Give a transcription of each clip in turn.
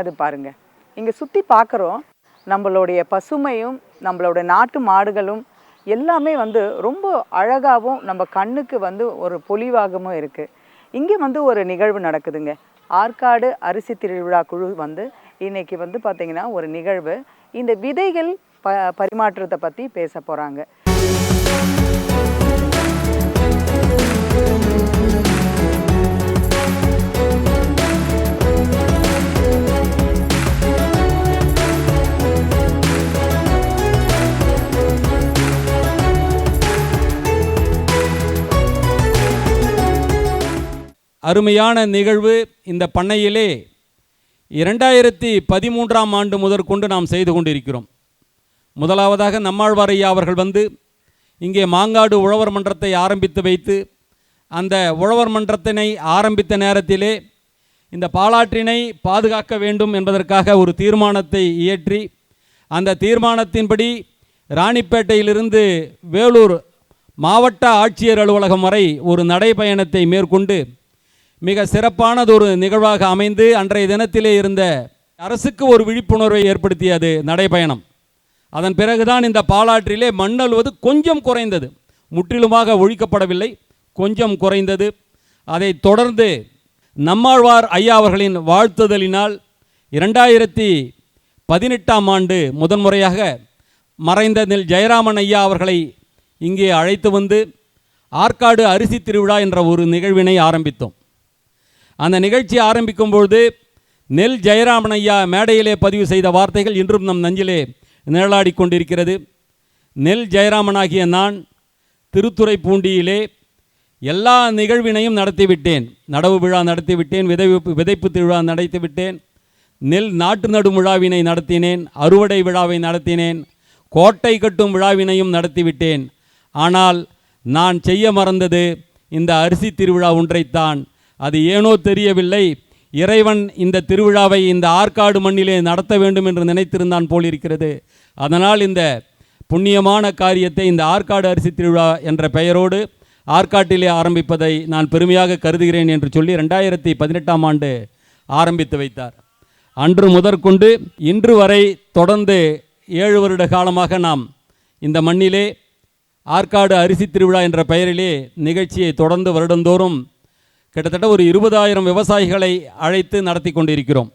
ஆனது பாருங்க. இங்கே சுற்றி பார்க்குறோம் நம்மளுடைய பசுமையும் நம்மளோட நாட்டு மாடுகளும் எல்லாமே வந்து ரொம்ப அழகாகவும் நம்ம கண்ணுக்கு வந்து ஒரு பொலிவாகவும் இருக்குது இங்கே வந்து ஒரு நிகழ்வு நடக்குதுங்க. ஆற்காடு அரிசி திருவிழா குழு வந்து இன்றைக்கி வந்து பார்த்திங்கன்னா ஒரு நிகழ்வு. இந்த விதைகள் ப பரிமாற்றத்தை பற்றி பேச போகிறாங்க அருமையான நிகழ்வு இந்த பண்ணையிலே இரண்டாயிரத்தி பதிமூன்றாம் ஆண்டு முதற்கொண்டு நாம் செய்து கொண்டிருக்கிறோம். முதலாவதாக நம்மாழ்வாரையா அவர்கள் வந்து இங்கே மாங்காடு உழவர் மன்றத்தை ஆரம்பித்து வைத்து அந்த உழவர் மன்றத்தினை ஆரம்பித்த நேரத்திலே இந்த பாலாற்றினை பாதுகாக்க வேண்டும் என்பதற்காக ஒரு தீர்மானத்தை இயற்றி அந்த தீர்மானத்தின்படி ராணிப்பேட்டையிலிருந்து வேலூர் மாவட்ட ஆட்சியர் அலுவலகம் வரை ஒரு நடைபயணத்தை மேற்கொண்டு மிக சிறப்பானது ஒரு நிகழ்வாக அமைந்து அன்றைய தினத்திலே இருந்த அரசுக்கு ஒரு விழிப்புணர்வை ஏற்படுத்தியது நடைபயணம். அதன் பிறகுதான் இந்த பாலாற்றிலே மண்ணழுவது கொஞ்சம் குறைந்தது. முற்றிலுமாக ஒழிக்கப்படவில்லை கொஞ்சம் குறைந்தது. அதை தொடர்ந்து நம்மாழ்வார் ஐயா அவர்களின் வாழ்த்துதலினால் இரண்டாயிரத்தி பதினெட்டாம் ஆண்டு முதன்முறையாக மறைந்த நெல் ஜெயராமன் ஐயா அவர்களை இங்கே அழைத்து வந்து ஆற்காடு அரிசி திருவிழா என்ற ஒரு நிகழ்வினை ஆரம்பித்தோம். அந்த நிகழ்ச்சி ஆரம்பிக்கும் பொழுது நெல் ஜெயராமன் ஐயா மேடையிலே பதிவு செய்த வார்த்தைகள் இன்றும் நம் நஞ்சிலே நிழலாடி கொண்டிருக்கிறது நெல் ஜெயராமனாகிய நான் திருத்துறைப்பூண்டியிலே எல்லா நிகழ்வினையும் நடத்திவிட்டேன். நடவு விழா நடத்திவிட்டேன் விதைப்பு விதைப்பு திருவிழா நடத்திவிட்டேன் நெல் நாட்டு நடும் விழாவினை நடத்தினேன் அறுவடை விழாவை நடத்தினேன் கோட்டை கட்டும் விழாவினையும் நடத்திவிட்டேன். ஆனால் நான் செய்ய மறந்தது இந்த அரிசி திருவிழா ஒன்றைத்தான். அது ஏனோ தெரியவில்லை. இறைவன் இந்த திருவிழாவை இந்த ஆற்காடு மண்ணிலே நடத்த வேண்டும் என்று நினைத்திருந்தான் போல் இருக்கிறது அதனால் இந்த புண்ணியமான காரியத்தை இந்த ஆற்காடு அரிசி திருவிழா என்ற பெயரோடு ஆற்காட்டிலே ஆரம்பிப்பதை நான் பெருமையாக கருதுகிறேன் என்று சொல்லி ரெண்டாயிரத்தி பதினெட்டாம் ஆண்டு ஆரம்பித்து வைத்தார். அன்று முதற்கொண்டு இன்று வரை தொடர்ந்து ஏழு வருட காலமாக நாம் இந்த மண்ணிலே ஆற்காடு அரிசி திருவிழா என்ற பெயரிலே நிகழ்ச்சியை தொடர்ந்து வருடந்தோறும் கிட்டத்தட்ட ஒரு இருபதாயிரம் விவசாயிகளை அழைத்து நடத்தி கொண்டிருக்கிறோம்.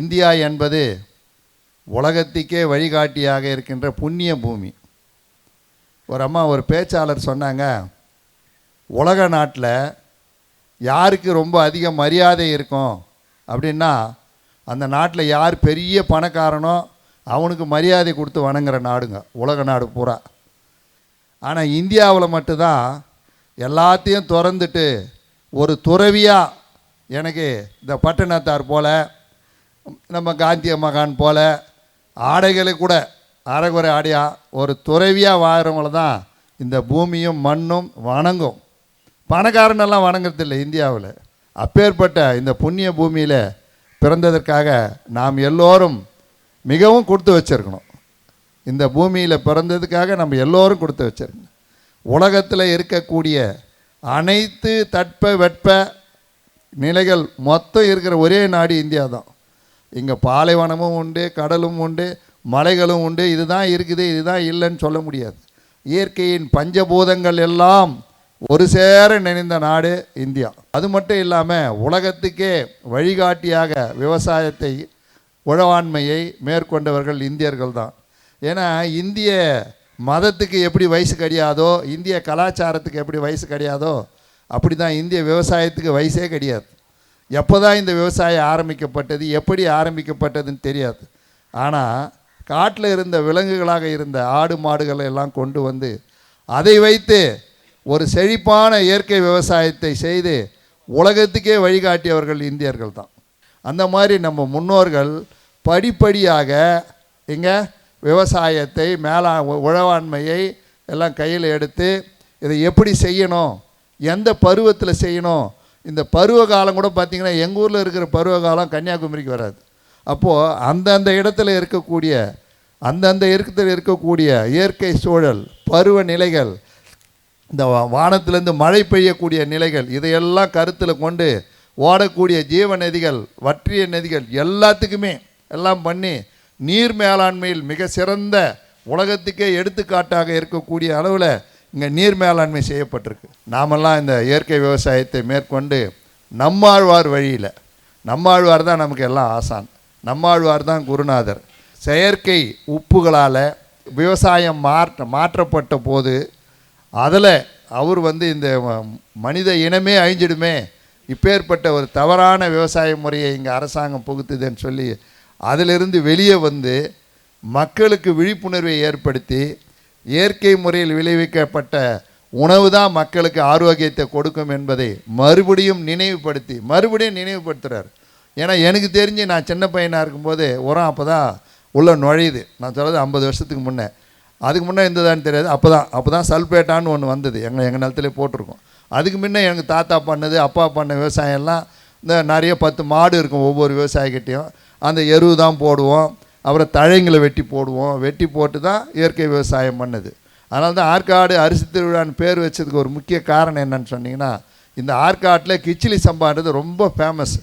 இந்தியா என்பது உலகத்துக்கே வழிகாட்டியாக இருக்கின்ற புண்ணிய பூமி. ஒரு அம்மா ஒரு பேச்சாளர் சொன்னாங்க உலக நாட்டில் யாருக்கு ரொம்ப அதிக மரியாதை இருக்கும் அப்படின்னா அந்த நாட்டில் யார் பெரிய பணக்காரனோ அவனுக்கு மரியாதை கொடுத்து வணங்குற நாடுங்க உலக நாடு பூரா. ஆனால் இந்தியாவில் மட்டும்தான் எல்லாத்தையும் திறந்துட்டு ஒரு துறவியாக எனக்கு இந்த பட்டணத்தார் போல் நம்ம காந்திய மகான் போல ஆடைகளை கூட அரைகுறை ஆடியா ஒரு துறவியாக வாழ்கிறவங்கள தான் இந்த பூமியும் மண்ணும் வணங்கும். பணக்காரனெல்லாம் வணங்குறதில்லை இந்தியாவில். அப்பேற்பட்ட இந்த புண்ணிய பூமியில் பிறந்ததற்காக நாம் எல்லோரும் மிகவும் கொடுத்து வச்சிருக்கணும். இந்த பூமியில் பிறந்ததுக்காக நம்ம எல்லோரும் கொடுத்து வச்சிருக்கணும். உலகத்தில் இருக்கக்கூடிய அனைத்து தட்ப வெட்ப நிலைகள் மொத்தம் இருக்கிற ஒரே நாடு இந்தியா தான் இங்கே பாலைவனமும் உண்டு கடலும் உண்டு மலைகளும் உண்டு. இதுதான் இருக்குது இதுதான் இல்லைன்னு சொல்ல முடியாது. இயற்கையின் பஞ்சபூதங்கள் எல்லாம் ஒரு சேர நினைந்த நாடு இந்தியா. அது மட்டும் இல்லாமல் உலகத்துக்கே வழிகாட்டியாக விவசாயத்தை உழவாண்மையை மேற்கொண்டவர்கள் இந்தியர்கள் தான். ஏன்னா இந்திய மதத்துக்கு எப்படி வயசு கிடையாதோ இந்திய கலாச்சாரத்துக்கு எப்படி வயசு கிடையாதோ அப்படி தான் இந்திய விவசாயத்துக்கு வயசே கிடையாது. எப்போ தான் இந்த விவசாயம் ஆரம்பிக்கப்பட்டது எப்படி ஆரம்பிக்கப்பட்டதுன்னு தெரியாது. ஆனால் காட்டில் இருந்த விலங்குகளாக இருந்த ஆடு மாடுகளை எல்லாம் கொண்டு வந்து அதை வைத்து ஒரு செழிப்பான இயற்கை விவசாயத்தை செய்து உலகத்துக்கே வழிகாட்டியவர்கள் இந்தியர்கள் தான். அந்த மாதிரி நம்ம முன்னோர்கள் படிப்படியாக இங்கே விவசாயத்தை மேலா உழவாண்மையை எல்லாம் கையில் எடுத்து இதை எப்படி செய்யணும் எந்த பருவத்தில் செய்யணும் இந்த பருவ காலம் கூட பார்த்திங்கன்னா எங்கள் ஊரில் இருக்கிற பருவ காலம் கன்னியாகுமரிக்கு வராது. அப்போது அந்தந்த இடத்துல இருக்கக்கூடிய அந்தந்த இடத்துல இருக்கக்கூடிய இயற்கை சூழல் பருவ நிலைகள் இந்த வா- மழை பெய்யக்கூடிய நிலைகள் இதையெல்லாம் கருத்தில் கொண்டு ஓடக்கூடிய ஜீவ நதிகள் வற்றிய நதிகள் எல்லாத்துக்குமே எல்லாம் பண்ணி நீர் மேலாண்மையில் மிக சிறந்த உலகத்துக்கே எடுத்துக்காட்டாக இருக்கக்கூடிய அளவில் இங்கே நீர் மேலாண்மை செய்யப்பட்டிருக்கு. நாமெல்லாம் இந்த இயற்கை விவசாயத்தை மேற்கொண்டு நம்மாழ்வார் வழியில் நம்மாழ்வார் தான் நமக்கு எல்லாம் ஆசான் நம்மாழ்வார் தான் குருநாதர். செயற்கை உப்புகளால் விவசாயம் மாற்ற மாற்றப்பட்ட போது அதில் அவர் வந்து இந்த மனித இனமே அழிஞ்சிடுமே இப்பேற்பட்ட ஒரு தவறான விவசாய முறையை இங்கே அரசாங்கம் புகுத்துதுன்னு சொல்லி அதிலிருந்து வெளியே வந்து மக்களுக்கு விழிப்புணர்வை ஏற்படுத்தி இயற்கை முறையில் விளைவிக்கப்பட்ட உணவு தான் மக்களுக்கு ஆரோக்கியத்தை கொடுக்கும் என்பதை மறுபடியும் நினைவுபடுத்தி மறுபடியும் நினைவுபடுத்துகிறார் ஏன்னா எனக்கு தெரிஞ்சு நான் சின்ன பையனாக இருக்கும்போது உரம் அப்போ தான் உள்ளே நுழையுது. நான் சொல்கிறது ஐம்பது வருஷத்துக்கு முன்னே. அதுக்கு முன்னே இருந்ததான்னு தெரியாது. அப்போ தான் அப்போ தான் சல்பேட்டான்னு ஒன்று வந்தது. எங்கள் எங்கள் நிலத்திலே போட்டிருக்கோம். அதுக்கு முன்னே எனக்கு தாத்தா பண்ணது அப்பா பண்ண விவசாயம்லாம் இந்த நிறைய பத்து மாடு இருக்கும் ஒவ்வொரு விவசாயிக்கிட்டேயும் அந்த எருவு தான் போடுவோம். அப்புறம் தழைங்களை வெட்டி போடுவோம். வெட்டி போட்டு தான் இயற்கை விவசாயம் பண்ணுது. அதனால தான் ஆற்காடு அரிசி திருவிழான்னு பேர் வச்சதுக்கு ஒரு முக்கிய காரணம் என்னன்னு சொன்னிங்கன்னா இந்த ஆற்காட்டில் கிச்சிலி சம்பான்றது ரொம்ப ஃபேமஸ்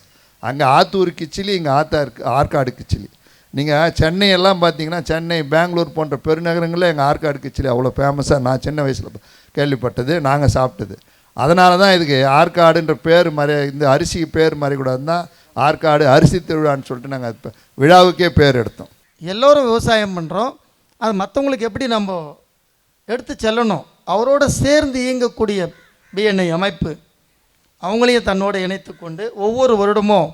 அங்கே ஆத்தூர் கிச்சிலி இங்கே ஆத்தார் ஆற்காடு கிச்சிலி. நீங்கள் சென்னையெல்லாம் பார்த்தீங்கன்னா சென்னை பெங்களூர் போன்ற பெருநகரங்களில் எங்கள் ஆற்காடு கிச்சிலி அவ்வளோ ஃபேமஸாக நான் சின்ன வயசில் கேள்விப்பட்டது நாங்கள் சாப்பிட்டது. அதனால தான் இதுக்கு ஆற்காடுன்ற பேர் மறை இந்த அரிசிக்கு பேர் மறைக்கூடாதுன்னு தான் ஆற்காடு அரிசி திருவிழான்னு சொல்லிட்டு நாங்கள் இப்போ விழாவுக்கே பேர் எடுத்தோம். எல்லோரும் விவசாயம் பண்ணுறோம் அது மற்றவங்களுக்கு எப்படி நம்ம எடுத்து செல்லணும்? அவரோட சேர்ந்து இயங்கக்கூடிய பிஎன்ஐ அமைப்பு அவங்களையும் தன்னோடு இணைத்து கொண்டு ஒவ்வொரு வருடமும்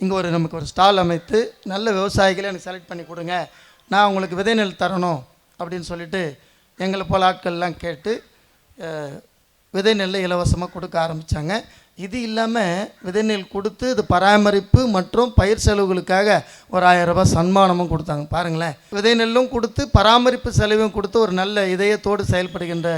இங்கே ஒரு நமக்கு ஒரு ஸ்டால் அமைத்து நல்ல விவசாயிகளை எனக்கு செலக்ட் பண்ணி கொடுங்க. நான் உங்களுக்கு விதை நெல் தரணும் அப்படின்னு சொல்லிட்டு எங்களை போல் ஆட்கள்லாம் கேட்டு விதை நெல்லை இலவசமாக கொடுக்க ஆரம்பித்தாங்க இது இல்லாமல் விதைநெல் கொடுத்து இது பராமரிப்பு மற்றும் பயிர் செலவுகளுக்காக ஒரு ஆயிரம் ரூபாய் சன்மானமும் கொடுத்தாங்க. பாருங்களேன். விதைநெல்லும் கொடுத்து பராமரிப்பு செலவும் கொடுத்து ஒரு நல்ல இதயத்தோடு செயல்படுகின்ற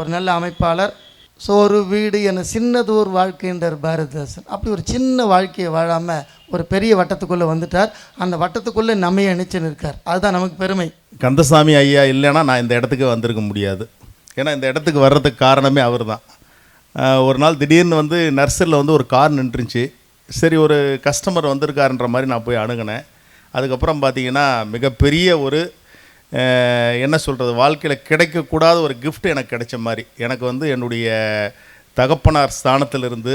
ஒரு நல்ல அமைப்பாளர். சோறு வீடு என சின்னதோர் வாழ்க்கைன்றார் பாரதிதாசன். அப்படி ஒரு சின்ன வாழ்க்கையை வாழாமல் ஒரு பெரிய வட்டத்துக்குள்ளே வந்துட்டார். அந்த வட்டத்துக்குள்ளே நம்மையை அணிச்சு நிற்கார் அதுதான் நமக்கு பெருமை. கந்தசாமி ஐயா இல்லைன்னா நான் இந்த இடத்துக்கு வந்திருக்க முடியாது. ஏன்னா இந்த இடத்துக்கு வர்றதுக்கு காரணமே அவர் தான் ஒரு நாள் திடீர்னு வந்து நர்சரியில் வந்து ஒரு கார் நின்றுச்சு. சரி ஒரு கஸ்டமர் வந்திருக்காருன்ற மாதிரி நான் போய் அணுகினேன். அதுக்கப்புறம் பார்த்தீங்கன்னா மிகப்பெரிய ஒரு என்ன சொல்கிறது வாழ்க்கையில் கிடைக்கக்கூடாத ஒரு கிஃப்ட் எனக்கு கிடைச்ச மாதிரி. எனக்கு வந்து என்னுடைய தகப்பனார் ஸ்தானத்திலிருந்து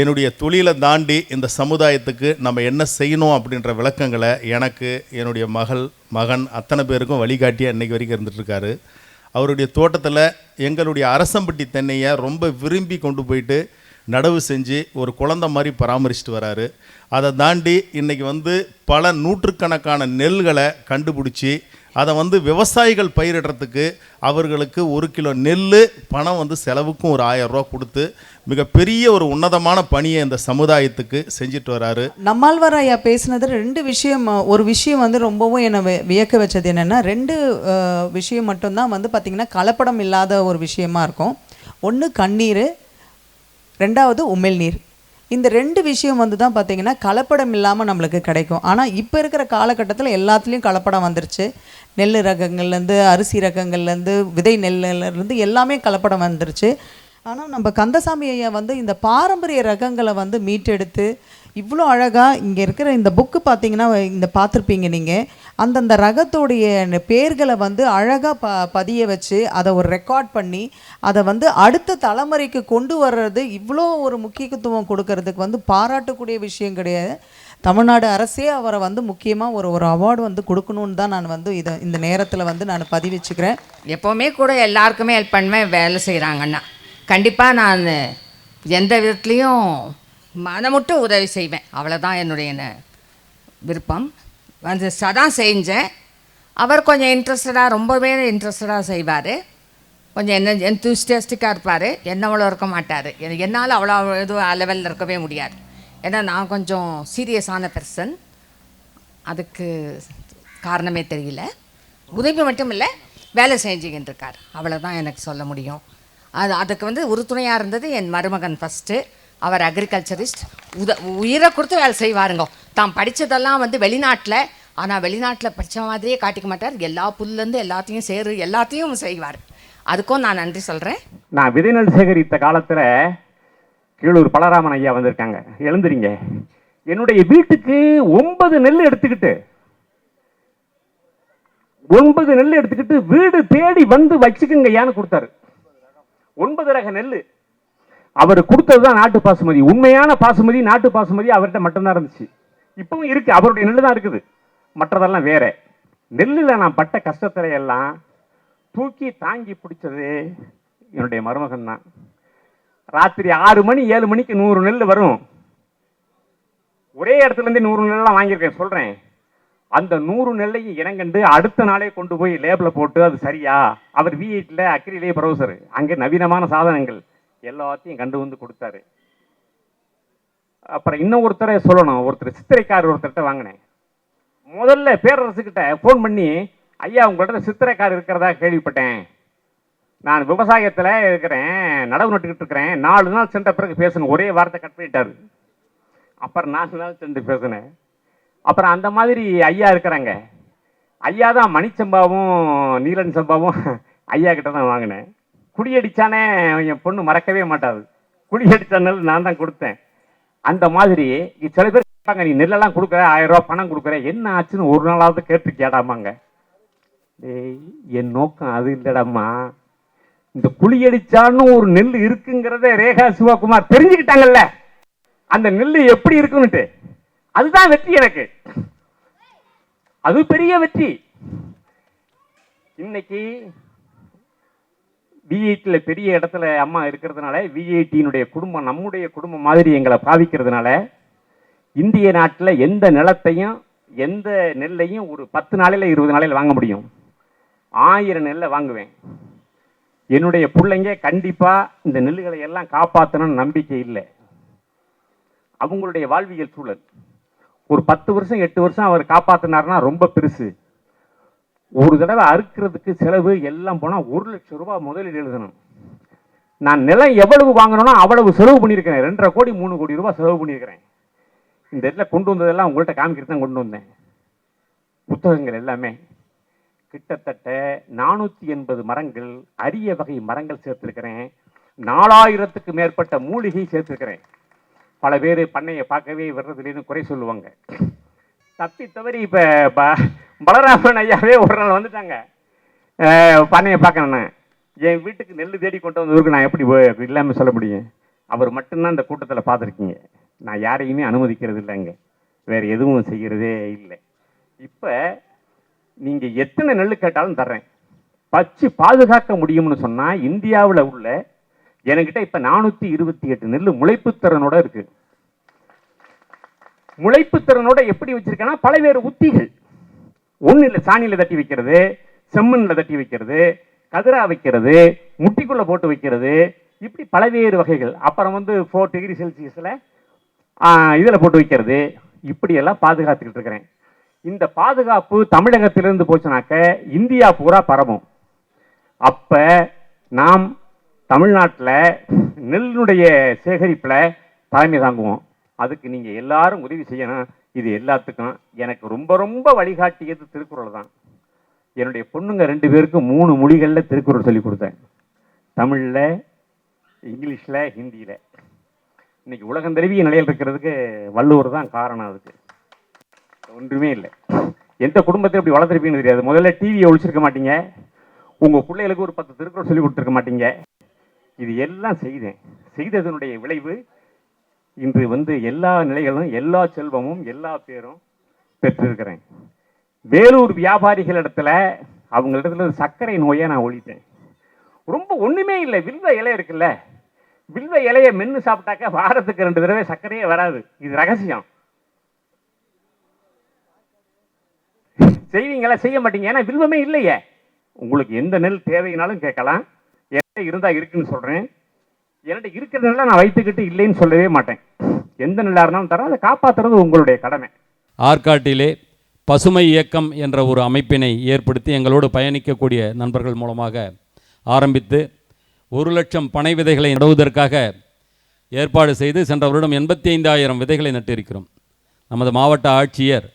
என்னுடைய தொழிலை தாண்டி இந்த சமுதாயத்துக்கு நம்ம என்ன செய்யணும் அப்படின்ற விளக்கங்களை எனக்கு என்னுடைய மகள் மகன் அத்தனை பேருக்கும் வழிகாட்டியாக இன்றைக்கி வரைக்கும் இருந்துகிட்ருக்காரு அவருடைய தோட்டத்தில் எங்களுடைய அரசம்பட்டி தென்னையை ரொம்ப விரும்பி கொண்டு போயிட்டு நடவு செஞ்சு ஒரு குழந்தை மாதிரி பராமரிச்சுட்டு வராரு. அதை தாண்டி இன்றைக்கி வந்து பல நூற்றுக்கணக்கான நெல்களை கண்டுபிடிச்சி அதை வந்து விவசாயிகள் பயிரிடுறதுக்கு அவர்களுக்கு ஒரு கிலோ நெல் பணம் வந்து செலவுக்கும் ஒரு ஆயிரம் ரூபா கொடுத்து மிகப்பெரிய ஒரு உன்னதமான பணியை இந்த சமுதாயத்துக்கு செஞ்சுட்டு வராரு. நம்மாழ்வார் ஐயா பேசினது ரெண்டு விஷயம் ஒரு விஷயம் வந்து ரொம்பவும் என்னை வியக்க வச்சது என்னென்னா ரெண்டு விஷயம் மட்டும்தான் வந்து பார்த்திங்கன்னா கலப்படம் இல்லாத ஒரு விஷயமா இருக்கும். ஒன்று கண்ணீர் ரெண்டாவது உமிழ்நீர். இந்த ரெண்டு விஷயம் வந்து தான் பார்த்தீங்கன்னா கலப்படம் இல்லாமல் நம்மளுக்கு கிடைக்கும். ஆனால் இப்போ இருக்கிற காலகட்டத்தில் எல்லாத்துலேயும் கலப்படம் வந்துருச்சு. நெல் ரகங்கள்லேருந்து அரிசி ரகங்கள்லேருந்து விதை நெல்லுலேருந்து எல்லாமே கலப்படம் வந்துருச்சு. ஆனால் நம்ம கந்தசாமி ஐயா வந்து இந்த பாரம்பரிய ரகங்களை வந்து மீட்டெடுத்து இவ்வளோ அழகாக இங்கே இருக்கிற இந்த புக்கு பார்த்தீங்கன்னா இந்த பார்த்துருப்பீங்க நீங்கள் அந்தந்த ரகத்தோடைய பேர்களை வந்து அழகாக ப பதிய வச்சு அதை ஒரு ரெக்கார்ட் பண்ணி அதை வந்து அடுத்த தலைமுறைக்கு கொண்டு வர்றது இவ்வளோ ஒரு முக்கியத்துவம் கொடுக்கறதுக்கு வந்து பாராட்டக்கூடிய விஷயம் கிடையாது. தமிழ்நாடு அரசே அவரை வந்து முக்கியமாக ஒரு ஒரு அவார்டு வந்து கொடுக்கணுன்னு தான் நான் வந்து இதை இந்த நேரத்தில் வந்து நான் பதிவிச்சுக்கிறேன் எப்போவுமே கூட எல்லாருக்குமே ஹெல்ப் பண்ணுவேன் வேலை செய்கிறாங்கன்னா கண்டிப்பாக நான் எந்த விதத்துலேயும் மனமுட்டு உதவி செய்வேன். அவ்வளோதான் என்னுடைய விருப்பம். வந்து சதான் செஞ்சேன். அவர் கொஞ்சம் இன்ட்ரெஸ்டடாக ரொம்பவே இன்ட்ரெஸ்டடாக செய்வார். கொஞ்சம் என்ன என்தூஸ்டியாஸ்டிக்காக இருப்பார். என்ன அவ்வளோ இருக்க மாட்டார். என்னால் அவ்வளோ இது லெவலில் இருக்கவே முடியாது. ஏன்னா நான் கொஞ்சம் சீரியஸான பர்சன் அதுக்கு காரணமே தெரியல. உதவி மட்டும் இல்லை வேலை செஞ்சுக்கிட்டு இருக்கார் அவ்வளோதான் எனக்கு சொல்ல முடியும். அது அதுக்கு வந்து உறுதுணையாக இருந்தது என் மருமகன் ஃபஸ்ட்டு அவர் அக்ரிகல்ச்சரிஸ்ட் உத உயிரை கொடுத்து வேலை செய்வாருங்க. தான் படித்ததெல்லாம் வந்து வெளிநாட்டில் ஆனால் வெளிநாட்டில் படித்த மாதிரியே காட்டிக்க மாட்டார். எல்லா புல்லேருந்து எல்லாத்தையும் சேரு எல்லாத்தையும் செய்வார். அதுக்கும் நான் நன்றி சொல்கிறேன் நான் விதைநெல் சேகரித்த காலத்தில் கீழூர் பலராமன் ஐயா வந்திருக்காங்க. எழுந்துறீங்க என்னுடைய வீட்டுக்கு ஒன்பது நெல் எடுத்துக்கிட்டு ஒன்பது நெல் எடுத்துக்கிட்டு வீடு தேடி வந்து வச்சுக்குங்க ஐயான்னு கொடுத்தாரு. ஒன்பது ரக நெல் அவர் கொடுத்தது தான் நாட்டு பாசுமதி. உண்மையான பாசுமதி நாட்டு பாசுமதி அவர்கிட்ட மட்டும்தான் இருந்துச்சு. இப்பவும் இருக்குது அவருடைய நெல் தான் இருக்குது. மற்றதெல்லாம் வேற. நெல்லில் நான் பட்ட கஷ்டத்துல எல்லாம் தூக்கி தாங்கி பிடிச்சது என்னுடைய மருமகன் தான். ராத்திரி ஆறு மணி ஏழு மணிக்கு நூறு நெல் வரும். ஒரே இடத்துலேருந்து நூறு நெல்லாம் வாங்கியிருக்கேன் சொல்கிறேன் அந்த நூறு நெல்லையும் இனங்கண்டு அடுத்த நாளே கொண்டு போய் லேபில் போட்டு அது சரியா? அவர் விஐட்டில் அக்ரிலே ப்ரௌசர் அங்கே நவீனமான சாதனங்கள். எல்லாத்தையும் கண்டு வந்து கொடுத்தாரு. அப்புறம் இன்னும் ஒருத்தரை சொல்லணும். ஒருத்தர் சித்திரைக்காரர் ஒருத்தர்கிட்ட வாங்கினேன். முதல்ல பேரரசுக்கிட்ட ஃபோன் பண்ணி ஐயா உங்கள்கிட்ட சித்திரைக்கார் இருக்கிறதா கேள்விப்பட்டேன். நான் விவசாயத்தில் இருக்கிறேன் நடவு நட்டுக்கிட்டு இருக்கிறேன். நாலு நாள் சென்ற பிறகு பேசணும் ஒரே வார்த்தை கட் பண்ணிட்டாரு. அப்புறம் நாலு நாள் சென்று பேசினேன். அப்புறம் அந்த மாதிரி ஐயா இருக்கிறாங்க. ஐயா தான் மணிச்சம்பாவும் நீலன் சம்பாவும் ஐயா கிட்ட தான் வாங்கினேன். குடியடிச்சானே என் பொண்ணு மறக்கவே மாட்டாது. குடியடிச்சானல் நான் தான் கொடுத்தேன். அந்த மாதிரி சில பேர் கேட்பாங்க நீ நெல்லெல்லாம் கொடுக்குற ஆயிரம் ரூபா பணம் கொடுக்குற என்ன ஆச்சுன்னு ஒரு நாளாவது கேட்டு கேடாமாங்க. என் நோக்கம் அது இல்லடாம்மா. இந்த குழியடிச்சான்னு ஒரு நெல் இருக்குங்கிறத ரேகா சிவகுமார் தெரிஞ்சுக்கிட்டாங்கல்ல. அந்த நெல் எப்படி இருக்குன்னுட்டு. அதுதான் வெற்றி எனக்கு. அது பெரிய வெற்றி. இன்னைக்கு விஐடியில் பெரிய இடத்துல அம்மா இருக்கிறதுனால விஐடியினுடைய குடும்பம் நம்முடைய குடும்பம் மாதிரி எங்களை பாவிக்கிறதுனால இந்திய நாட்டில் எந்த நிலத்தையும் எந்த நெல்லையும் ஒரு பத்து நாளையில் இருபது நாளையில் வாங்க முடியும். ஆயிரம் நெல்லை வாங்குவேன். என்னுடைய பிள்ளைங்க கண்டிப்பாக இந்த நெல்லுகளை எல்லாம் காப்பாற்றணும்னு நம்பிக்கை இல்லை. அவங்களுடைய வாழ்வியல் சூழல். ஒரு பத்து வருஷம் எட்டு வருஷம் அவர் காப்பாற்றினார்னா ரொம்ப பெருசு. ஒரு தடவை அறுக்கிறதுக்கு செலவு எல்லாம் போனால் ஒரு லட்சம் ரூபாய் முதலீடு எழுதணும். நான் நிலம் எவ்வளவு வாங்கணும்னா அவ்வளவு செலவு பண்ணியிருக்கிறேன். ரெண்டரை கோடி மூணு கோடி ரூபாய் செலவு பண்ணியிருக்கிறேன். இந்த இடத்துல கொண்டு வந்ததெல்லாம் உங்கள்கிட்ட காமிக்கிறது தான் கொண்டு வந்தேன். புத்தகங்கள் எல்லாமே. கிட்டத்தட்ட நானூற்றி எண்பது மரங்கள் அரிய வகை மரங்கள் சேர்த்துருக்கிறேன். நாலாயிரத்துக்கு மேற்பட்ட மூலிகை சேர்த்துருக்கிறேன். பல பேர் பண்ணையை பார்க்கவே வர்றதுலேன்னு குறை சொல்லுவாங்க. தப்பி தவறி இப்போ ப பலராமன் ஐயாவே ஒரு நாள் வந்துட்டாங்க. அஹ், பண்ணையை பார்க்கணுன்னு என் வீட்டுக்கு நெல் தேடி கொண்டு வந்தவருக்கு நான் எப்படி இல்லாமல் சொல்ல முடியும்? அவர் மட்டும்தான் இந்த கூட்டத்தில் பார்த்துருக்கீங்க. நான் யாரையுமே அனுமதிக்கிறது இல்லைங்க வேறு எதுவும் செய்கிறதே இல்லை. இப்போ நீங்கள் எத்தனை நெல் கேட்டாலும் தர்றேன். பச்சு பாதுகாக்க முடியும்னு சொன்னால் இந்தியாவில் உள்ள என்கிட்ட இப்போ நானூற்றி இருபத்தி எட்டு நெல் முளைப்புத்திறனோட இருக்கு முளைப்புத்திறனோட எப்படி வச்சிருக்கேன்னா பல்வேறு உத்திகள். ஒன்றும் இல்லை சாணியில் தட்டி வைக்கிறது செம்மண்ணில் தட்டி வைக்கிறது கதிரா வைக்கிறது முட்டிக்குள்ளே போட்டு வைக்கிறது இப்படி பல்வேறு வகைகள். அப்புறம் வந்து ஃபோர் டிகிரி செல்சியஸில் இதில் போட்டு வைக்கிறது. இப்படியெல்லாம் பாதுகாத்துக்கிட்டு இருக்கிறேன். இந்த பாதுகாப்பு தமிழகத்திலிருந்து போச்சுனாக்க இந்தியா பூரா பரவும். அப்போ நாம் தமிழ்நாட்டில் நெல்லுடைய சேகரிப்பில் தலைமை தாங்குவோம். அதுக்கு நீங்கள் எல்லாரும் உதவி செய்யணும். இது எல்லாத்துக்கும் எனக்கு ரொம்ப ரொம்ப வழிகாட்டியது திருக்குறள் தான். என்னுடைய பொண்ணுங்க ரெண்டு பேருக்கும் மூணு மொழிகளில் திருக்குறள் சொல்லி கொடுத்தேன். தமிழில் இங்கிலீஷில் ஹிந்தியில். இன்னைக்கு உலகம் தழுவிய நிலையில் இருக்கிறதுக்கு வள்ளுவர் தான் காரணம் அதுக்கு. ஒன்றுமே இல்லை. எந்த குடும்பத்தையும் இப்படி வளர்த்துருப்பீங்கன்னு தெரியாது. முதல்ல டிவியை ஒழிச்சிருக்க மாட்டீங்க. உங்கள் பிள்ளைகளுக்கு ஒரு பத்து திருக்குறள் சொல்லி கொடுத்துருக்க மாட்டீங்க. இது எல்லாம் செய்தேன். செய்ததனுடைய விளைவு இன்று வந்து எல்லா நிலைகளும் எல்லா செல்வமும் எல்லா பேரும் பெற்றிருக்கிறேன். வேலூர் வியாபாரிகள் இடத்துல அவங்களிடத்துல சர்க்கரை நோயை நான் ஒழித்தேன். ரொம்ப ஒன்றுமே இல்லை. வில்வ இலை இருக்குல்ல? வில்வ இலையை மென்று சாப்பிட்டாக்க வாரத்துக்கு ரெண்டு தடவை சர்க்கரையே வராது. இது ரகசியம். செய்வீங்களா? செய்ய மாட்டீங்க. ஏன்னா வில்வமே இல்லையே. உங்களுக்கு எந்த நெல் தேவைனாலும் கேட்கலாம். என்கிட்ட இருந்தால் இருக்குன்னு சொல்கிறேன் என்கிட்ட இருக்கிற நான் வைத்துக்கிட்டு இல்லைன்னு சொல்லவே மாட்டேன். எந்த நல்லா இருந்தாலும் தரேன் அதை காப்பாற்றுறது உங்களுடைய கடமை. ஆற்காட்டிலே பசுமை இயக்கம் என்ற ஒரு அமைப்பினை ஏற்படுத்தி எங்களோடு பயணிக்கக்கூடிய நண்பர்கள் மூலமாக ஆரம்பித்து ஒரு லட்சம் பனை விதைகளை நடுவதற்காக ஏற்பாடு செய்து சென்ற வருடம் எண்பத்தி ஐந்தாயிரம் விதைகளை நட்டிருக்கிறோம். நமது மாவட்ட ஆட்சியர்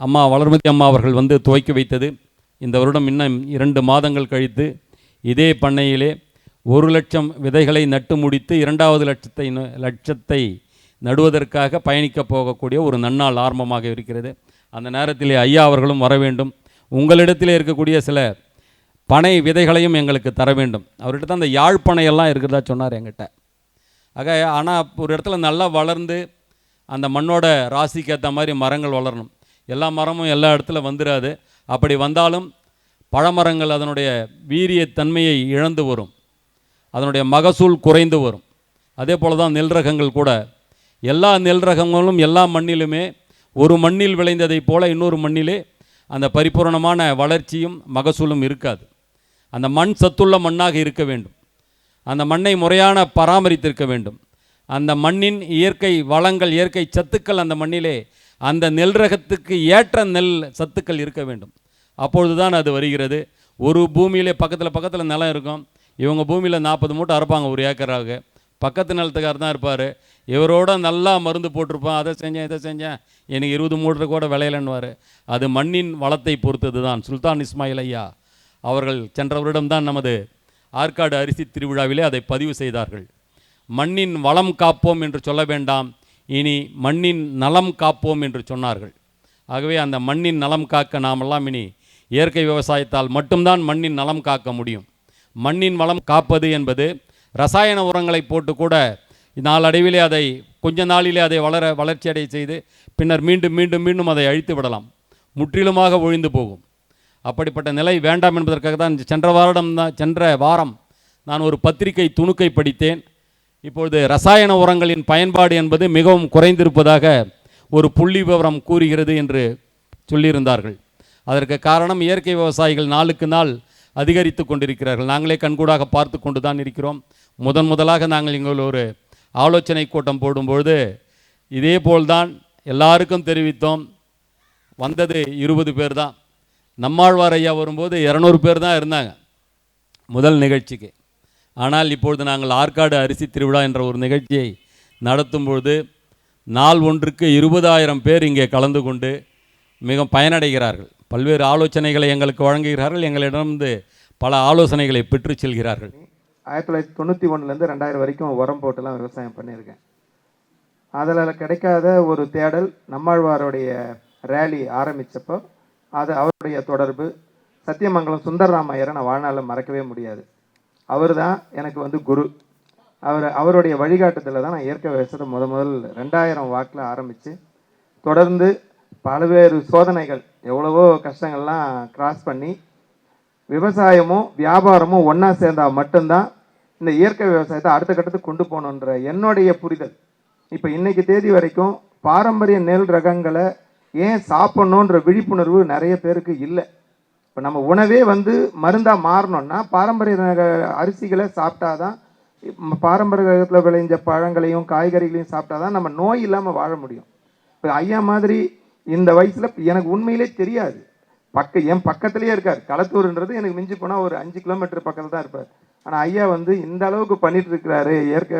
அம்மா வளர்மதி அம்மா அவர்கள் வந்து துவக்கி வைத்தது. இந்த வருடம் இன்னும் இரண்டு மாதங்கள் கழித்து இதே பண்ணையிலே ஒரு லட்சம் விதைகளை நட்டு முடித்து இரண்டாவது லட்சத்தை லட்சத்தை நடுவதற்காக பயணிக்கப் போகக்கூடிய ஒரு நன்னாள் ஆரம்பமாக இருக்கிறது. அந்த நேரத்திலே ஐயா அவர்களும் வர வேண்டும். உங்களிடத்திலே இருக்கக்கூடிய சில பனை விதைகளையும் எங்களுக்கு தர வேண்டும். அவர்கிட்ட தான் அந்த யாழ்ப்பனையெல்லாம் இருக்கிறதா சொன்னார் எங்கிட்ட ஆக ஆனால் ஒரு இடத்துல நல்லா வளர்ந்து அந்த மண்ணோட ராசிக்கு ஏற்ற மாதிரி மரங்கள் வளரணும். எல்லா மரமும் எல்லா இடத்துல வந்துடாது அப்படி வந்தாலும் பழமரங்கள் அதனுடைய வீரியத்தன்மையை இழந்து வரும். அதனுடைய மகசூல் குறைந்து வரும். அதே போல தான் நெல் ரகங்கள் கூட. எல்லா நெல் ரகங்களும் எல்லா மண்ணிலுமே ஒரு மண்ணில் விளைந்ததைப் போல இன்னொரு மண்ணிலே அந்த பரிபூரணமான வளர்ச்சியும் மகசூலும் இருக்காது. அந்த மண் சத்துள்ள மண்ணாக இருக்க வேண்டும். அந்த மண்ணை முறையான பராமரித்திருக்க வேண்டும். அந்த மண்ணின் இயற்கை வளங்கள் இயற்கை சத்துக்கள் அந்த மண்ணிலே அந்த நெல் ரகத்துக்கு ஏற்ற நெல் சத்துக்கள் இருக்க வேண்டும். அப்பொழுது தான் அது வருகிறது. ஒரு பூமியிலே பக்கத்தில் பக்கத்தில் நிலம் இருக்கும். இவங்க பூமியில் நாற்பது மூட்டை அறுப்பாங்க ஒரு ஏக்கராக பக்கத்து நிலத்துக்கார் தான் இருப்பார். இவரோட நல்லா மருந்து போட்டிருப்பான். அதை செஞ்சேன் இதை செஞ்சேன். எனக்கு இருபது மூட்டை கூட விளையலன்னுவார். அது மண்ணின் வளத்தை பொறுத்தது தான் சுல்தான் இஸ்மாயில் ஐயா அவர்கள் சென்ற வருடம்தான் நமது ஆற்காடு அரிசி திருவிழாவிலே அதை பதிவு செய்தார்கள். மண்ணின் வளம் காப்போம் என்று சொல்ல வேண்டாம். இனி மண்ணின் நலம் காப்போம் என்று சொன்னார்கள். ஆகவே அந்த மண்ணின் நலம் காக்க நாமெல்லாம் இனி இயற்கை விவசாயத்தால் மட்டும்தான் மண்ணின் நலம் காக்க முடியும். மண்ணின் வளம் காப்பது என்பது ரசாயன உரங்களை போட்டு கூட நாளடைவிலே அதை கொஞ்ச நாளிலே அதை வளர வளர்ச்சி அடைய செய்து பின்னர் மீண்டும் மீண்டும் மீண்டும் அதை அழித்து விடலாம். முற்றிலுமாக ஒழிந்து போகும். அப்படிப்பட்ட நிலை வேண்டாம் என்பதற்காக தான் சென்ற வாரம் தான் சென்ற வாரம் நான் ஒரு பத்திரிகை துணுக்கை படித்தேன். இப்பொழுது ரசாயன உரங்களின் பயன்பாடு என்பது மிகவும் குறைந்திருப்பதாக ஒரு புள்ளி விவரம் கூறுகிறது என்று சொல்லியிருந்தார்கள். அதற்கு காரணம் இயற்கை விவசாயிகள் நாளுக்கு நாள் அதிகரித்து கொண்டிருக்கிறார்கள். நாங்களே கண்கூடாக பார்த்து கொண்டு தான் இருக்கிறோம். முதன் முதலாக நாங்கள் எங்கள் ஒரு ஆலோசனை கூட்டம் போடும்பொழுது இதே போல்தான் எல்லாருக்கும் தெரிவித்தோம். வந்தது இருபது பேர் தான் நம்மாழ்வார் ஐயா வரும்போது இரநூறு பேர் தான் இருந்தாங்க. முதல் நிகழ்ச்சிக்கு. ஆனால் இப்பொழுது நாங்கள் ஆற்காடு அரிசி திருவிழா என்ற ஒரு நிகழ்ச்சியை நடத்தும் பொழுது நாள் ஒன்றுக்கு இருபதாயிரம் பேர் இங்கே கலந்து கொண்டு மிக பயனடைகிறார்கள். பல்வேறு ஆலோசனைகளை எங்களுக்கு வழங்குகிறார்கள். எங்களிடமிருந்து பல ஆலோசனைகளை பெற்று செல்கிறார்கள். ஆயிரத்தி தொள்ளாயிரத்தி தொண்ணூற்றி ஒன்றுலேருந்து ரெண்டாயிரம் வரைக்கும் உரம் போட்டுலாம் விவசாயம் பண்ணியிருக்கேன். அதில் கிடைக்காத ஒரு தேடல் நம்மாழ்வாருடைய ரேலி ஆரம்பித்தப்போ அது அவருடைய தொடர்பு. சத்தியமங்கலம் சுந்தரராமையரை நான் வாழ்நாளில் மறக்கவே முடியாது. அவர் தான் எனக்கு வந்து குரு. அவர் அவருடைய வழிகாட்டுதலில் தான் நான் இயற்கை விவசாயத்தை முத முதல் ரெண்டாயிரம் வாக்கில் ஆரம்பித்து தொடர்ந்து பல்வேறு சோதனைகள் எவ்வளவோ கஷ்டங்கள்லாம் கிராஸ் பண்ணி விவசாயமும் வியாபாரமும் ஒன்றா சேர்ந்தா மட்டும்தான் இந்த இயற்கை விவசாயத்தை அடுத்த கட்டத்துக்கு கொண்டு போகணுன்ற என்னுடைய புரிதல். இப்போ இன்றைக்கி தேதி வரைக்கும் பாரம்பரிய நெல் ரகங்களை ஏன் சாப்பிட்ணுன்ற விழிப்புணர்வு நிறைய பேருக்கு இல்லை. இப்போ நம்ம உணவே வந்து மருந்தாக மாறணும்னா பாரம்பரிய ரக அரிசிகளை சாப்பிட்டா தான் பாரம்பரியத்தில் விளைஞ்ச பழங்களையும் காய்கறிகளையும் சாப்பிட்டாதான் நம்ம நோய் இல்லாமல் வாழ முடியும். இப்போ ஐயா மாதிரி இந்த வயசில் எனக்கு உண்மையிலே தெரியாது. பக்க என் பக்கத்துலேயே இருக்கார். களத்தூர்ன்றது எனக்கு மிஞ்சி போனால் ஒரு அஞ்சு கிலோமீட்டர் பக்கத்தில் தான் இருப்பார். ஆனால் ஐயா வந்து இந்த அளவுக்கு பண்ணிட்டு இருக்கிறாரு. இயற்கை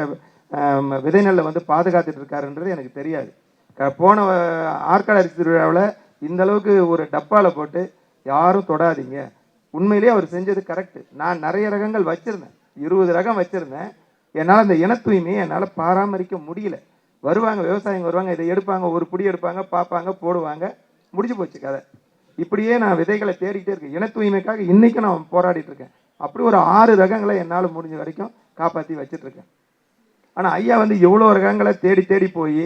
விதைநெல்லை வந்து பாதுகாத்துட்டு இருக்காருன்றது எனக்கு தெரியாது. க- போன ஆற்காடு அரிசி திருவிழாவில் இந்த அளவுக்கு ஒரு டப்பாவில் போட்டு யாரும் தொடாதீங்க. உண்மையிலேயே அவர் செஞ்சது கரெக்ட். நான் நிறைய ரகங்கள் வச்சுருந்தேன். இருபது ரகம் வச்சுருந்தேன். என்னால் அந்த இன தூய்மையை என்னால் பராமரிக்க முடியல. வருவாங்க விவசாயிங்க வருவாங்க இதை எடுப்பாங்க ஒரு புடி எடுப்பாங்க பார்ப்பாங்க போடுவாங்க. முடிஞ்சு போச்சு கதை. இப்படியே நான் விதைகளை தேடிக்கிட்டே இருக்கேன். இன தூய்மைக்காக இன்றைக்கும் நான் போராடிட்டு இருக்கேன். அப்படி ஒரு ஆறு ரகங்களை என்னால் முடிஞ்ச வரைக்கும் காப்பாற்றி வச்சுட்ருக்கேன் ஆனால் ஐயா வந்து இவ்வளோ ரகங்களை தேடி தேடி போய்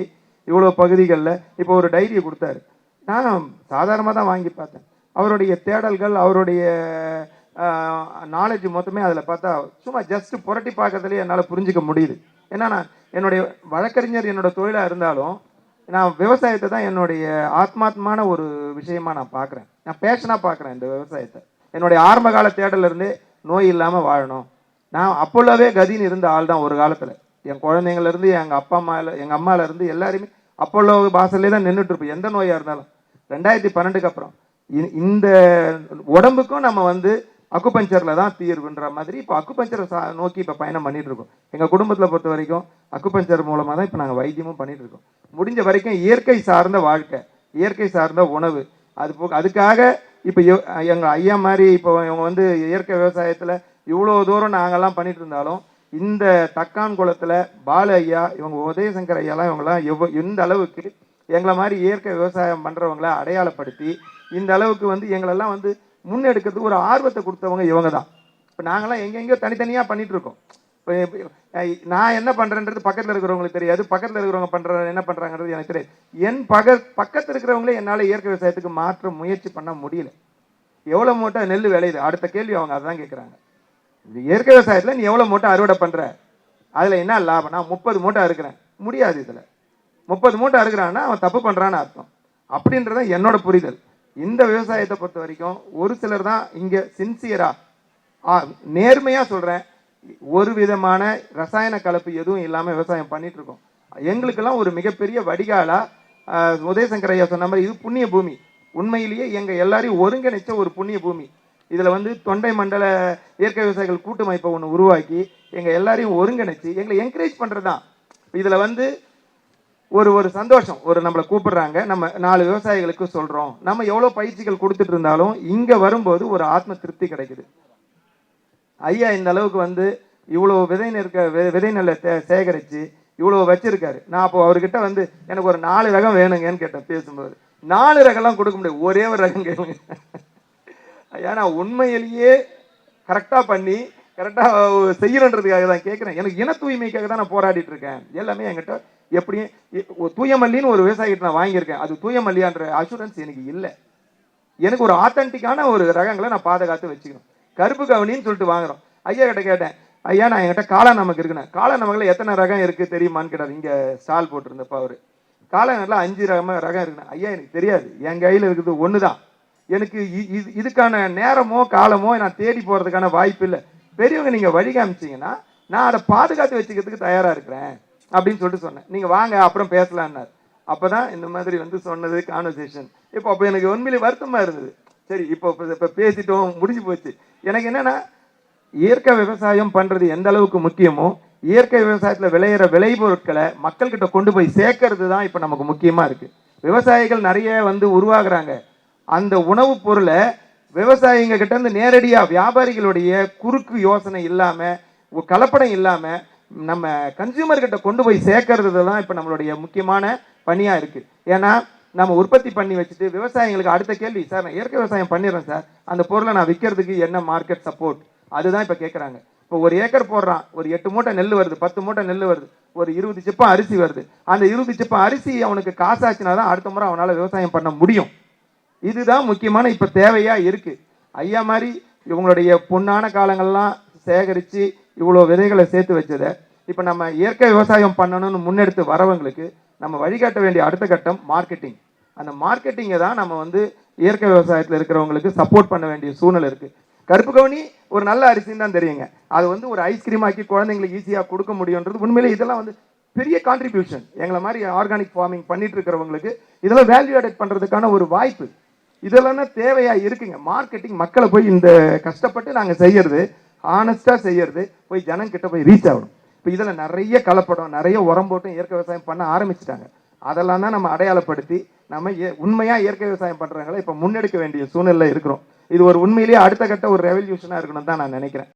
இவ்வளோ பகுதிகளில் இப்போ ஒரு டைரியை கொடுத்தாரு. நான் சாதாரணமாக தான் வாங்கி பார்த்தேன். அவருடைய தேடல்கள் அவருடைய நாலேஜ் மொத்தமே அதில் பார்த்தா சும்மா ஜஸ்ட் புரட்டி பார்க்கறதுலேயே என்னால் புரிஞ்சுக்க முடியுது. ஏன்னா நான் என்னுடைய வழக்கறிஞர் என்னோட தொழிலாக இருந்தாலும் நான் விவசாயத்தை தான் என்னுடைய ஆத்மாத்மான ஒரு விஷயமா நான் பார்க்குறேன் நான் பேஷனாக பார்க்குறேன் இந்த விவசாயத்தை. என்னுடைய ஆரம்ப கால நோய் இல்லாமல் வாழணும். நான் அப்போல்லாவே கதின்னு இருந்த ஆள் தான் ஒரு காலத்தில். என் குழந்தைங்கள்லேருந்து எங்கள் அப்பா அம்மாவில் எங்கள் அம்மாவிலேருந்து எல்லாருமே அப்போல்லோ வாசல்லே தான் நின்றுட்டுருப்போம் எந்த நோயாக இருந்தாலும். ரெண்டாயிரத்தி பன்னெண்டுக்கு அப்புறம். இ- இந்த உடம்புக்கும் நம்ம வந்து அக்குபஞ்சரில் தான் தீர்வுன்ற மாதிரி இப்போ அக்குபஞ்சரை சா நோக்கி இப்போ பயணம் பண்ணிகிட்டு இருக்கோம் எங்கள் குடும்பத்தில் பொறுத்த வரைக்கும் அக்குபஞ்சர் மூலமாக தான் இப்போ நாங்கள் வைத்தியமும் பண்ணிகிட்டு இருக்கோம் முடிஞ்ச வரைக்கும் இயற்கை சார்ந்த வாழ்க்கை இயற்கை சார்ந்த உணவு. அது போக அதுக்காக இப்போ எங்கள் ஐயா மாதிரி இப்போ இவங்க வந்து இயற்கை விவசாயத்தில் இவ்வளோ தூரம் நாங்கள்லாம் பண்ணிட்டு இருந்தாலும் இந்த தக்கான் குளத்தில் பால ஐயா இவங்க உதயசங்கர் ஐயாலாம் இவங்கெல்லாம் எவ்வளோ எந்த அளவுக்கு எங்களை மாதிரி இயற்கை விவசாயம் பண்ணுறவங்கள அடையாளப்படுத்தி இந்த அளவுக்கு வந்து எங்களெல்லாம் வந்து முன்னெடுக்கிறதுக்கு ஒரு ஆர்வத்தை கொடுத்தவங்க இவங்க தான் இப்போ நாங்களாம் எங்கெங்கேயோ தனித்தனியாக பண்ணிகிட்ருக்கோம் இப்போ நான் என்ன பண்ணுறேன்றது பக்கத்தில் இருக்கிறவங்களுக்கு தெரியாது. பக்கத்தில் இருக்கிறவங்க பண்ணுற என்ன பண்ணுறாங்கன்றது எனக்கு தெரியாது. என் பக பக்கத்தில் இருக்கிறவங்களே என்னால் இயற்கை விவசாயத்துக்கு மாற்ற முயற்சி பண்ண முடியல. எவ்வளோ மூட்டை நெல் விளையுது? அடுத்த கேள்வி அவங்க அதுதான் கேட்குறாங்க இயற்கை விவசாயத்தில் நீ எவ்வளோ மூட்டை அறுவடை பண்ணுற அதில் என்ன லாபம் நான் முப்பது மூட்டை இருக்கிறேன் முடியாது இதில். முப்பது மூட்டை அறுக்கிறான்னா அவன் தப்பு பண்ணுறான்னு அர்த்தம். அப்படின்றத என்னோட புரிதல். இந்த விவசாயத்தை பொறுத்த வரைக்கும் ஒரு சிலர் தான் இங்கே சின்சியராக நேர்மையாக சொல்கிறேன் ஒரு விதமான ரசாயன கலப்பு எதுவும் இல்லாமல் விவசாயம் பண்ணிகிட்ருக்கோம் எங்களுக்கெல்லாம் ஒரு மிகப்பெரிய வடிகாலாக உதயசங்கர் ஐயா சொன்ன மாதிரி இது புண்ணிய பூமி. உண்மையிலேயே எங்கள் எல்லாரையும் ஒருங்கிணைச்ச ஒரு புண்ணிய பூமி. இதில் வந்து தொண்டை மண்டல இயற்கை விவசாயிகள் கூட்டமைப்பை ஒன்று உருவாக்கி எங்கள் எல்லாரையும் ஒருங்கிணைச்சு எங்களை என்கரேஜ் பண்ணுறது தான் இதில் வந்து ஒரு ஒரு சந்தோஷம். ஒரு நம்மளை கூப்பிடுறாங்க. நம்ம நாலு விவசாயிகளுக்கு சொல்கிறோம் நம்ம எவ்வளோ பயிற்சிகள் கொடுத்துட்டு இருந்தாலும் இங்கே வரும்போது ஒரு ஆத்ம திருப்தி கிடைக்குது. ஐயா இந்த அளவுக்கு வந்து இவ்வளோ விதை நெருக்க விதை நெல்லை சே- சேகரித்து இவ்வளோ வச்சிருக்காரு. நான் அப்போ அவர்கிட்ட வந்து எனக்கு ஒரு நாலு ரகம் வேணுங்கன்னு கேட்டேன் பேசும்போது. நாலு ரகம்லாம் கொடுக்க முடியாது. ஒரே ஒரு ரகம் கேளுங்க. ஐயா நான் உண்மையிலேயே கரெக்டாக பண்ணி கரெக்டாக செய்யணுன்றதுக்காக தான் கேட்குறேன் எனக்கு இன தூய்மைக்காக தான் நான் போராடிட்டு இருக்கேன். எல்லாமே என்கிட்ட எப்படியும் தூயமல்லின்னு ஒரு விவசாயிகிட்ட நான் வாங்கியிருக்கேன். அது தூயமல்லியான்ற அஷூரன்ஸ் எனக்கு இல்லை. எனக்கு ஒரு ஆத்தென்டிக்கான ஒரு ரகங்களை நான் பாதுகாத்து வச்சுக்கணும். கருப்பு கவனின்னு சொல்லிட்டு வாங்குறோம். ஐயா கிட்ட கேட்டேன் ஐயா நான் என்கிட்ட காளை நமக்கு இருக்குண்ணே. காளை நமக்குல எத்தனை ரகம் இருக்குது தெரியுமான்னு கேட்டார். இங்கே ஸ்டால் போட்டிருந்தப்ப அவர். காளை நல்லா அஞ்சு ரகம் ரகம் இருக்குண்ணே. ஐயா எனக்கு தெரியாது. என் கையில் இருக்குது ஒன்று தான் எனக்கு இ- இது- இதுக்கான நேரமோ காலமோ நான் தேடி போகிறதுக்கான வாய்ப்பு இல்லை. பெரியவங்க நீங்கள் வழி காமிச்சீங்கன்னா நான் அதை பாதுகாத்து வச்சுக்கிறதுக்கு தயாராக இருக்கிறேன் அப்படின்னு சொல்லிட்டு சொன்னேன். நீங்கள் வாங்க அப்புறம் பேசலான்னார். அப்போ தான் இந்த மாதிரி வந்து சொன்னது கான்வர்சேஷன் இப்போ அப்போ எனக்கு உண்மையிலே வருத்தமாக இருந்தது. சரி இப்போ இப்போ பேசிட்டோம் முடிஞ்சு போச்சு. எனக்கு என்னென்னா இயற்கை விவசாயம் பண்ணுறது எந்த அளவுக்கு முக்கியமோ இயற்கை விவசாயத்தில் விளையிற விளைபொருட்களை மக்கள்கிட்ட கொண்டு போய் சேர்க்கறது தான் இப்போ நமக்கு முக்கியமாக இருக்குது விவசாயிகள் நிறைய வந்து உருவாகிறாங்க. அந்த உணவுப் பொருளை விவசாயிங்க கிட்ட இருந்து நேரடியாக வியாபாரிகளுடைய குறுக்கு யோசனை இல்லாமல் கலப்படம் இல்லாமல் நம்ம கன்சியூமர்கிட்ட கொண்டு போய் சேர்க்கறது தான் இப்போ நம்மளுடைய முக்கியமான பணியாக இருக்குது ஏன்னா நம்ம உற்பத்தி பண்ணி வச்சுட்டு விவசாயிங்களுக்கு அடுத்த கேள்வி சார் நான் இயற்கை விவசாயம் பண்ணிடுறேன் சார். அந்த பொருளை நான் விற்கிறதுக்கு என்ன மார்க்கெட் சப்போர்ட் அதுதான் இப்போ கேட்குறாங்க இப்போ ஒரு ஏக்கர் போடுறான் ஒரு எட்டு மூட்டை நெல் வருது பத்து மூட்டை நெல் வருது ஒரு இருபது சிப்பம் அரிசி வருது. அந்த இருபது சிப்பம் அரிசி அவனுக்கு காசாச்சுனா தான் அடுத்த முறை அவனால் விவசாயம் பண்ண முடியும். இதுதான் முக்கியமான இப்போ தேவையாக இருக்குது ஐயா மாதிரி இவங்களுடைய பொன்னான காலங்கள்லாம் சேகரித்து இவ்வளோ விதைகளை சேர்த்து வச்சதை இப்போ நம்ம இயற்கை விவசாயம் பண்ணணும்னு முன்னெடுத்து வரவங்களுக்கு நம்ம வழிகாட்ட வேண்டிய அடுத்த கட்டம் மார்க்கெட்டிங் அந்த மார்க்கெட்டிங்கை தான் நம்ம வந்து இயற்கை விவசாயத்தில் இருக்கிறவங்களுக்கு சப்போர்ட் பண்ண வேண்டிய சூழ்நிலை இருக்குது கருப்பு கவுனி ஒரு நல்ல அரிசின்னு தான் தெரியுங்க. அது வந்து ஒரு ஐஸ்கிரீம் ஆக்கி குழந்தைங்களுக்கு ஈஸியாக கொடுக்க முடியுன்றது உண்மையிலே இதெல்லாம் வந்து பெரிய கான்ட்ரிபியூஷன் எங்களை மாதிரி ஆர்கானிக் ஃபார்மிங் பண்ணிட்டு இருக்கிறவங்களுக்கு இதெல்லாம் வேல்யூ ஆடட் பண்ணுறதுக்கான ஒரு வாய்ப்பு. இதெல்லாம் தேவையா இருக்குங்க. மார்க்கெட்டிங் மக்களை போய் இந்த கஷ்டப்பட்டு நாங்கள் செய்யறது ஆனஸ்டாக செய்யறது போய் ஜனங்கிட்ட போய் ரீச் ஆகணும். இப்போ இதில் நிறைய கலப்படம் நிறைய உரம் போட்டு இயற்கை விவசாயம் பண்ண ஆரம்பிச்சிட்டாங்க. அதெல்லாம் தான் நம்ம அடையாளப்படுத்தி நம்ம ஏ- இயற்கை விவசாயம் பண்ணுறாங்களே இப்போ முன்னெடுக்க வேண்டிய சூழ்நிலை இருக்கிறோம். இது ஒரு உண்மையிலேயே அடுத்த கட்ட ஒரு ரெவல்யூஷனாக இருக்கணும் தான் நான் நினைக்கிறேன்.